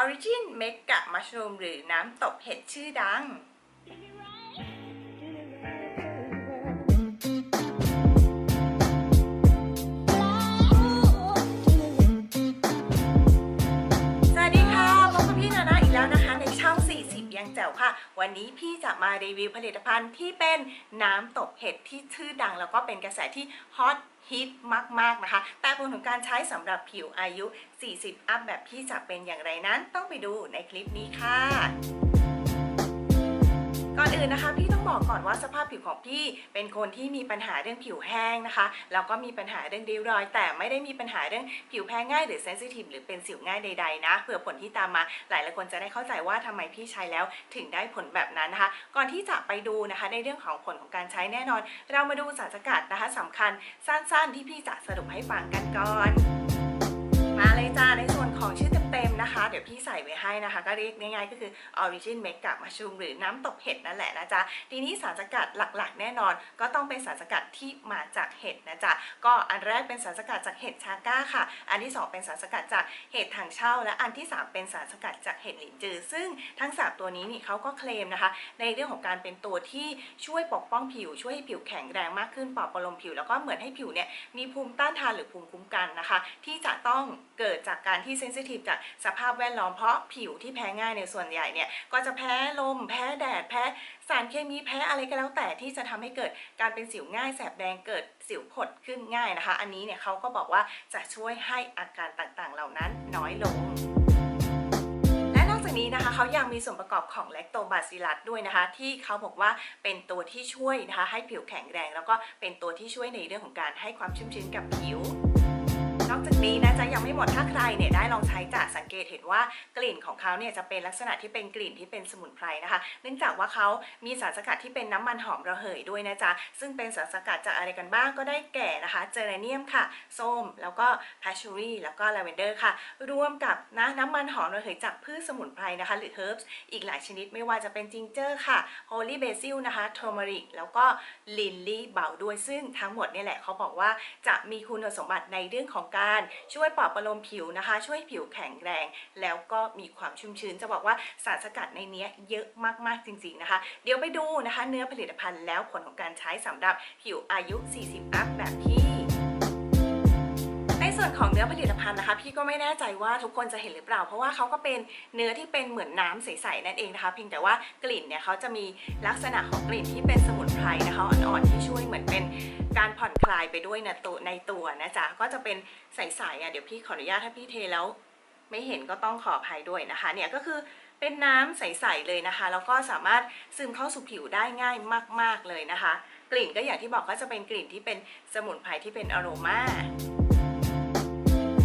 Origin Mega Mushroom หรือน้ำตกเห็ดชื่อดัง สวัสดีค่ะพบกับพี่นานาอีกแล้วนะคะ ในช่อง 40 ยังแจ๋วค่ะ วันนี้พี่จะมารีวิวผลิตภัณฑ์ที่เป็นน้ำตกเห็ดที่ชื่อดัง แล้วก็เป็นกระแสที่ฮอต ฮิตมากๆนะคะ แต่ผลของการใช้สำหรับผิวอายุ 40 อัพแบบพี่จะเป็นอย่างไรนั้นต้องไปดูในคลิปนี้ค่ะ ก่อนอื่นนะคะ พี่ต้องบอกก่อนว่าสภาพผิวของพี่เป็นคนที่มีปัญหาเรื่องผิวแห้งนะคะแล้วก็มีปัญหาเรื่องริ้วรอย แต่ไม่ได้มีปัญหาเรื่องผิวแพ้ง่ายหรือเซนซิทีฟหรือเป็นสิวง่ายใดๆนะเผื่อผลที่ตามมาหลายหลายคนจะได้เข้าใจว่าทำไมพี่ใช้แล้วถึงได้ผลแบบนั้นนะคะ ก่อนที่จะไปดูนะคะในเรื่องของผลของการใช้แน่นอน เรามาดูสารสกัดนะคะสำคัญสั้นๆ ที่พี่จะสรุปให้ฟังกันก่อน มาเลยจ้าในส่วนของชื่อเต็มๆนะคะ เดี๋ยวพี่ใส่ไว้ให้นะคะ ก็เรียกง่ายๆก็คือ Origin Makeup Mushroom หรือน้ำตกเห็ดนั่นแหละนะจ๊ะทีนี้สารสกัดหลักๆ แน่นอน ก็ต้องเป็นสารสกัดที่มาจากเห็ดนะจ๊ะก็อันแรกเป็นสารสกัดจากเห็ดชาก้าค่ะ อันที่ 2 เป็นสารสกัดจากเห็ดถังเช่า และอันที่ 3 เป็นสารสกัดจากเห็ดหลินจือ ซึ่งทั้งสามตัวนี้นี่เขาก็เคลมนะคะ ในเรื่องของการเป็นตัวที่ช่วยปกป้องผิว ช่วยให้ผิวแข็งแรงมากขึ้นปลอบประโลมผิวแล้วก็เหมือนให้ผิวเนี่ยมีภูมิต้านทานหรือภูมิคุ้มกันนะคะ ที่จะต้องเกิดจากการที่เซนซิทีฟจากสภาพแวดล้อมเพราะผิวที่แพ้ง่ายในส่วนใหญ่เนี่ยก็จะแพ้ลม แพ้แดด แพ้สารเคมีแพ้อะไรก็แล้วแต่ที่จะทำให้เกิดการเป็นสิวง่ายแสบแดงเกิดสิวผดขึ้นง่ายนะคะ อันนี้เนี่ยเขาก็บอกว่าจะช่วยให้อาการต่างๆ เหล่านั้นน้อยลงและนอกจากนี้นะคะเขายังมีส่วนประกอบของแลคโตบาซิลัสด้วยนะคะ ที่เขาบอกว่าเป็นตัวที่ช่วยนะคะให้ผิวแข็งแรง แล้วก็เป็นตัวที่ช่วยในเรื่องของการให้ความชุ่มชื้นกับผิว นอกจากนี้นะจ๊ะยังไม่หมดถ้าใครเนี่ยได้ลองใช้จะสังเกตเห็นว่ากลิ่นของเขาเนี่ยจะเป็นลักษณะที่เป็นกลิ่นที่เป็นสมุนไพรนะคะ เนื่องจากว่าเขามีสารสกัดที่เป็นน้ำมันหอมระเหยด้วยนะจ๊ะซึ่งเป็นสารสกัดจากอะไรกันบ้างก็ได้แก่นะคะเจอร์เนียมค่ะส้มแล้วก็แพชชูรี่แล้วก็ลาเวนเดอร์ค่ะ รวมกับนะน้ำมันหอมระเหยจากพืชสมุนไพรนะคะ หรือเฮิร์บอีกหลายชนิดไม่ว่าจะเป็นจิงเจอร์ค่ะโฮลี่เบซิลนะคะโทมริกแล้วก็ลินลี่เบาด้วยซึ่งทั้งหมดเนี่ยแหละเขาบอกว่าจะมีคุณสมบัติในเรื่องของการช่วยปลอบประโลมผิวนะคะ ช่วยผิวแข็งแรง แล้วก็มีความชุ่มชื้น จะบอกว่าสารสกัดในเนี้ยเยอะมากๆจริงๆนะคะ เดี๋ยวไปดูนะคะ เนื้อผลิตภัณฑ์แล้วผลของการใช้สำหรับผิวอายุ 40 อัพแบบที่ ส่วนของเนื้อผลิตภัณฑ์นะคะ พี่ก็ไม่แน่ใจว่าทุกคนจะเห็นหรือเปล่า เพราะว่าเขาก็เป็นเนื้อที่เป็นเหมือนน้ำใสๆนั่นเองนะคะ เพียงแต่ว่ากลิ่นเนี่ยเขาจะมีลักษณะของกลิ่นที่เป็นสมุนไพรนะคะอ่อนๆที่ช่วยเหมือนเป็นการผ่อนคลายไปด้วยนตัวในตัวนะจ๊ะก็จะเป็นใสๆอะเดี๋ยวพี่ขออนุญาตถ้าพี่เทแล้ว ไม่เห็นก็ต้องขออภัยด้วยนะคะ เนี่ยก็คือเป็นน้ำใสๆเลยนะคะแล้วก็สามารถซึมเข้าสู่ผิวได้ง่ายมาก ๆเลยนะคะ กลิ่นก็อย่างที่บอกก็จะเป็นกลิ่นที่เป็นสมุนไพรที่เป็นอโรมา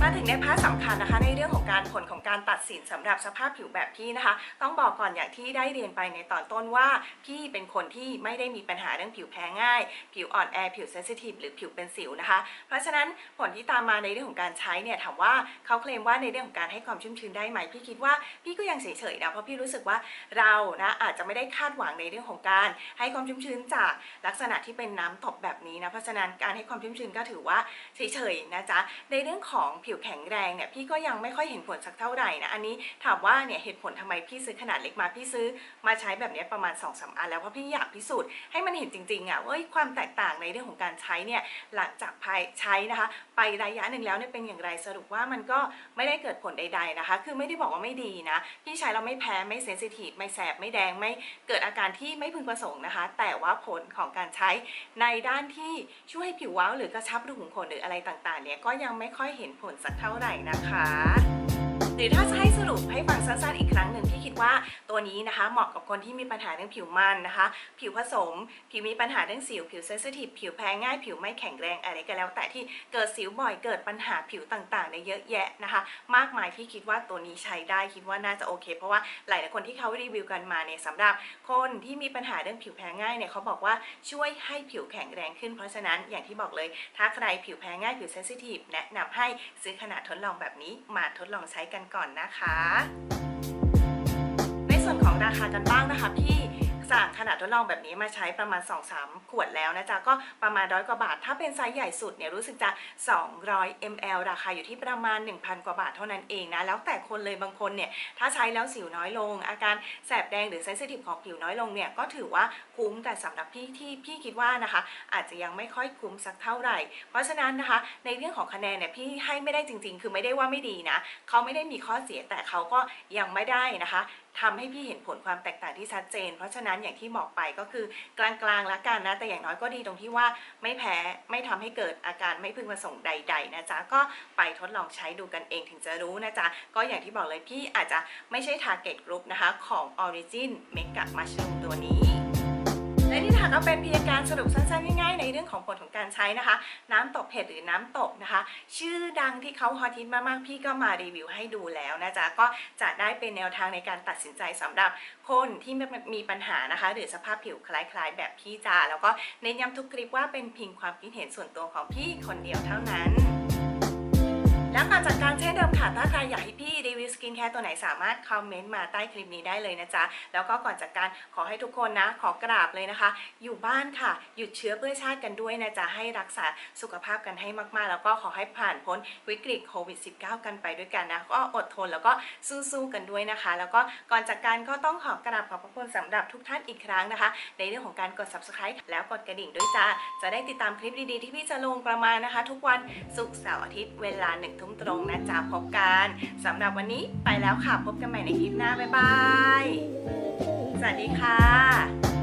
มาถึงในพาร์ทสำคัญนะคะในเรื่องของการผลของการตัดสินสำหรับสภาพผิวแบบพี่นะคะ ต้องบอกก่อนอย่างที่ได้เรียนไปในตอนต้นว่า พี่เป็นคนที่ไม่ได้มีปัญหาเรื่องผิวแพ้ง่าย ผิวอ่อนแอผิวเซนซิทีฟหรือผิวเป็นสิวนะคะ เพราะฉะนั้นผลที่ตามมาในเรื่องของการใช้เนี่ยถามว่าเขาเคลมว่าในเรื่องของการให้ความชุ่มชื้นได้ไหมพี่คิดว่าพี่ก็ยังเฉยๆนะเพราะพี่รู้สึกว่าเรานะอาจจะไม่ได้คาดหวังในเรื่องของการ ให้ความชุ่มชื้นจากลักษณะที่เป็นน้ำตกแบบนี้นะเพราะฉะนั้นการให้ความชุ่มชื้นก็ถือว่าเฉยๆนะจ๊ะในเรื่องของผิวแข็งแรงเนี่ยพี่ก็ยังไม่ค่อยเห็นผลสักเท่าไหร่นะอันนี้ถามว่าเนี่ยเหตุผลทำไมพี่ซื้อขนาดเล็กมาพี่ซื้อมาใช้แบบนี้ประมาณ2อสอันแล้วเพราะพี่อยากพิสูจน์ให้มันเห็นจริงๆอะว่าเอ้ยความแตกต่างในเรื่องของการใช้เนี่ยหลังจากภายใช้นะคะ ไประยะหนึ่งแล้วเนี่ยเป็นอย่างไรสรุปว่ามันก็ไม่ได้เกิดผลใด ๆนะคะ คือไม่ได้บอกว่าไม่ดีนะพี่ใช้เราไม่แพ้ไม่เซนซิทีฟไม่แสบไม่แดงไม่เกิดอาการที่ไม่พึงประสงค์นะคะ แต่ว่าผลของการใช้ในด้านที่ช่วยให้ผิวว้าวหรือกระชับรูขุมขนหรืออะไรต่างๆเนี่ยก็ยังไม่ค่อยเห็นผลสักเท่าไหร่นะคะ หรือถ้าจะให้สรุปให้ฟังสั้นๆอีกครั้งหนึ่งที่ ว่าตัวนี้นะคะเหมาะกับคนที่มีปัญหาเรื่องผิวมันนะคะ ผิวผสม ผิวมีปัญหาเรื่องสิว ผิวเซนซิทีฟ ผิวแพ้ง่าย ผิวไม่แข็งแรงอะไรก็แล้วแต่ที่เกิดสิวบ่อย เกิดปัญหาผิวต่างๆในเยอะแยะนะคะ มากมายที่คิดว่าตัวนี้ใช้ได้ คิดว่าน่าจะโอเค เพราะว่าหลายๆคนที่เขารีวิวกันมาเนี่ยสำหรับคนที่มีปัญหาเรื่องผิวแพ้ง่ายเนี่ยเขาบอกว่าช่วยให้ผิวแข็งแรงขึ้น เพราะฉะนั้นอย่างที่บอกเลย ถ้าใครผิวแพ้ง่าย ผิวเซนซิทีฟแนะนำให้ซื้อขนาดทดลองแบบนี้มาทดลองใช้กันก่อนนะคะ ส่วนของราคากันบ้างนะคะพี่สั่งขนาดทดลองแบบนี้มาใช้ประมาณ 2-3 ขวดแล้วนะจ๊ะ ก็ประมาณร้อยกว่าบาท ถ้าเป็นไซส์ใหญ่สุดเนี่ยรู้สึกจะ 200 ml ราคาอยู่ที่ประมาณ 1,000 กว่าบาทเท่านั้นเองนะ แล้วแต่คนเลยบางคนเนี่ย ถ้าใช้แล้วสิวน้อยลง อาการแสบแดงหรือเซนซิทีฟของผิวน้อยลงเนี่ย ก็ถือว่าคุ้มแต่สำหรับพี่ที่พี่คิดว่านะคะ อาจจะยังไม่ค่อยคุ้มสักเท่าไหร่ เพราะฉะนั้นนะคะ ในเรื่องของคะแนนเนี่ยพี่ให้ไม่ได้จริง ๆ คือไม่ได้ว่าไม่ดีนะเขาไม่ได้มีข้อเสียแต่เขาก็ยังไม่ได้นะคะ ทำให้พี่เห็นผลความแตกต่างที่ชัดเจน เพราะฉะนั้นอย่างที่บอกไปก็คือกลางๆละกันนะ แต่อย่างน้อยก็ดีตรงที่ว่าไม่แพ้ไม่ทำให้เกิดอาการไม่พึงประสงค์ใด ๆ นะจ๊ะ ก็ไปทดลองใช้ดูกันเองถึงจะรู้นะจ๊ะ ก็อย่างที่บอกเลยพี่อาจจะไม่ใช่ target group นะคะของ Origin Mega Mushroom ตัวนี้ และนี่ค่ะก็เป็นเพียงการสรุปสั้นๆง่ายๆในเรื่องของผลของการใช้นะคะ น้ำตกเผ็ดหรือน้ำตกนะคะ ชื่อดังที่เขาฮอตฮิตมากๆพี่ก็มารีวิวให้ดูแล้วนะจ๊ะก็จะได้เป็นแนวทางในการตัดสินใจสำหรับคนที่มีปัญหานะคะ หรือสภาพผิวคล้ายๆ แบบพี่จ้าแล้วก็เน้นย้ำทุกคลิปว่าเป็นเพียงความคิดเห็นส่วนตัวของพี่คนเดียวเท่านั้น แล้วก่อนจากการเช่นเดิมค่ะถ้าใครอยากให้พี่ สกินแคร์ตัวไหนสามารถคอมเมนต์มาใต้คลิปนี้ได้เลยนะจ๊ะ แล้วก็ก่อนจากการขอให้ทุกคนนะ ขอกราบเลยนะคะ อยู่บ้านค่ะ หยุดเชื้อเพื่อชาติกันด้วยนะจ๊ะ ให้รักษาสุขภาพกันให้มากๆ แล้วก็ขอให้ผ่านพ้นวิกฤตโควิด -19 กันไปด้วยกันนะ ก็อดทนแล้วก็สู้ๆกันด้วยนะคะ แล้วก็ก่อนจากการก็ต้องขอกราบขอบพระคุณสำหรับทุกท่านอีกครั้งนะคะ ในเรื่องของการกด subscribe แล้วกดกระดิ่งด้วยจ้าจะได้ติดตามคลิปดีๆ ที่พี่จะลงประมาณนะคะ ทุกวันศุกร์เสาร์อาทิตย์เวลาหนึ่งทุ่มตรงนะจ๊ะพบกันสำหรับวันนี้ไปแล้วค่ะ พบกันใหม่ในคลิปหน้า บ๊ายบาย สวัสดีค่ะ